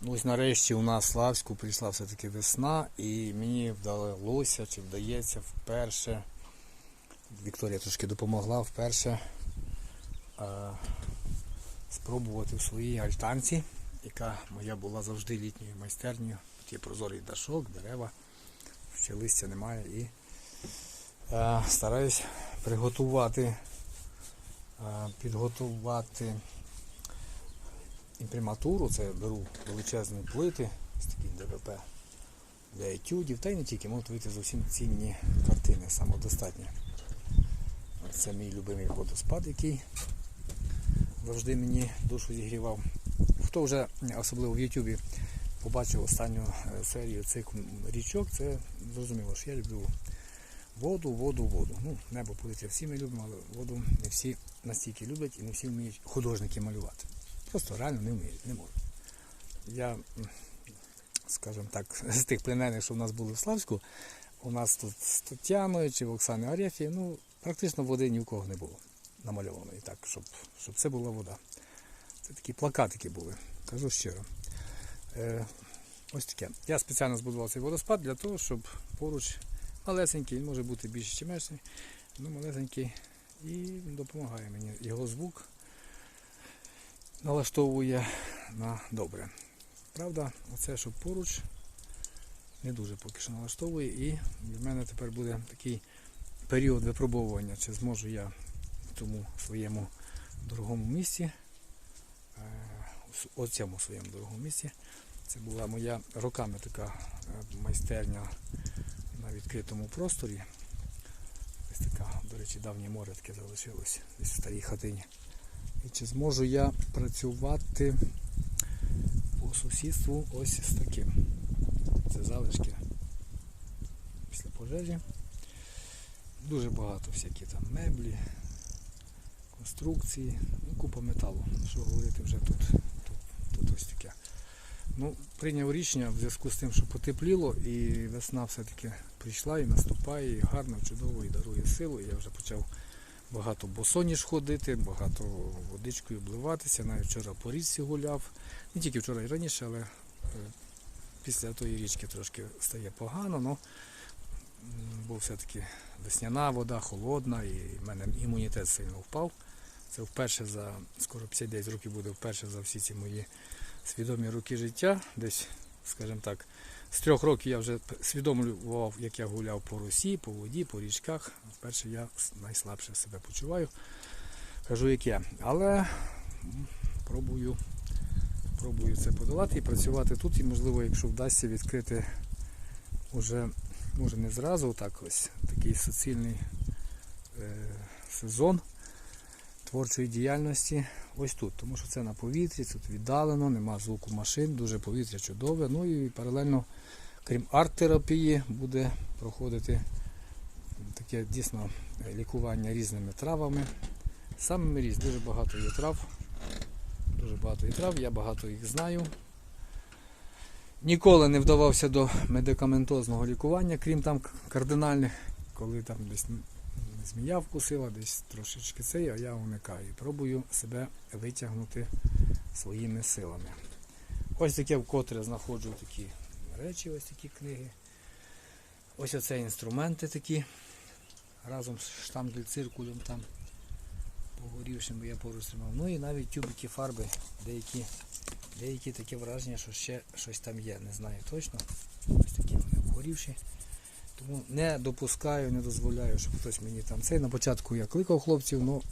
Ну, Ось нарешті у нас Славську прийшла все-таки весна, і мені вдалося, чи вдається вперше. Вікторія трошки допомогла вперше е, спробувати в своїй альтанці, яка моя була завжди літньою майстернею. Тут є прозорий дашок, дерева, ще листя немає. І е, стараюсь приготувати, е, підготувати імприматуру, це беру величезні плити, ось такі ДВП для етюдів, та й не тільки, можуть вийти зовсім цінні картини, самодостатні. Це мій любимий водоспад, який завжди мені душу зігрівав. Хто вже особливо в Ютубі побачив останню е, серію цих річок, це зрозуміло, що я люблю воду, воду, воду. Ну, небо повітря всі ми любимо, але воду не всі настільки люблять і не всі вміють художники малювати. Просто реально не вміють, не можуть. Я, скажімо так, з тих племенних, що в нас були в Славську, у нас тут з Тетяною чи в Оксани Арефі, ну, практично води ні в кого не було намальованої, так, щоб, щоб це була вода. Це такі плакатики були, кажу щиро. Е, ось таке. Я спеціально збудував цей водоспад для того, щоб поруч малесенький, він може бути більш чи менший, ну малесенький і допомагає мені. Його звук налаштовує на добре. Правда, оце, що поруч, не дуже поки що налаштовує, і в мене тепер буде такий період випробовування, чи зможу я в тому своєму дорогому місці, е, у цьому своєму дорогому місці. Це була моя роками така е, майстерня на відкритому просторі. Ось така, до речі, давнє море таке залишилось десь в старій хатині. І чи зможу я працювати по сусідству ось з таким. Це залишки після пожежі. Дуже багато всякі там меблі, конструкції, ну, купа металу. Що говорити вже тут, тут, тут ось таке. Ну, прийняв рішення в зв'язку з тим, що потепліло і весна все-таки прийшла і наступає, і гарно, чудово, і дарує силу. І я вже почав багато босоніж ходити, багато водичкою обливатися. Навіть вчора по річці гуляв. Не тільки вчора і раніше, але е, після тої річки трошки стає погано, але бо все-таки весняна вода, холодна, і в мене імунітет сильно впав. Це вперше за скоро 59 років буде вперше за всі ці мої свідомі роки життя. Десь, скажімо так, з трьох років я вже свідомлював, як я гуляв по Росії, по воді, по річках. Вперше я найслабше себе почуваю. Кажу, як я. Але пробую, пробую це подолати і працювати тут. І можливо, якщо вдасться відкрити уже, може не зразу, так ось такий суцільний е, сезон творчої діяльності ось тут, тому що це на повітрі, тут віддалено, нема звуку машин, дуже повітря чудове. Ну і паралельно, крім арт-терапії, буде проходити таке дійсно лікування різними травами. Самими різ, дуже багато є трав. Дуже багато є трав, я багато їх знаю. Ніколи не вдавався до медикаментозного лікування, крім там кардинальних, коли там десь змія вкусила, десь трошечки цей, а я уникаю. Пробую себе витягнути своїми силами. Ось таке вкотре знаходжу такі речі, ось такі книги. Ось оце інструменти такі. Разом з штамдель-циркулем там погорівшим, бо я поруч тримав. Ну і навіть тюбики фарби, деякі, деякі таке враження, що ще щось там є. Не знаю точно. Ось такі вони обгорівші. Тому не допускаю, не дозволяю, щоб хтось мені там цей. На початку я кликав хлопців, ну,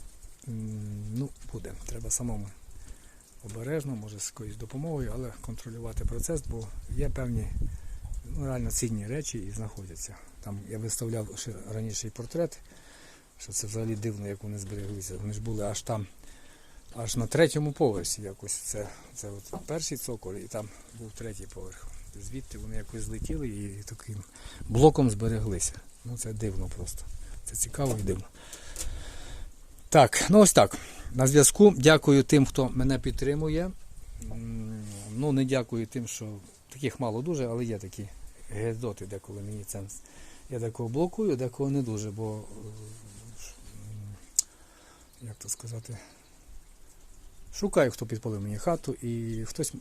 ну буде. Треба самому обережно, може з якоюсь допомогою, але контролювати процес, бо є певні ну, реально цінні речі і знаходяться. Там я виставляв ще раніше портрет, що це взагалі дивно, як вони збереглися. Вони ж були аж там, аж на третьому поверсі якось. Це, це от перший цоколь і там був третій поверх. Звідти вони якось злетіли і таким блоком збереглися. Ну це дивно просто. Це цікаво і дивно. Так, ну ось так. На зв'язку. Дякую тим, хто мене підтримує. Ну, не дякую тим, що таких мало дуже, але є такі гедоти, деколи мені це. Я декого блокую, декого не дуже, бо е, як то сказати. Шукаю, хто підпалив мені хату, і хтось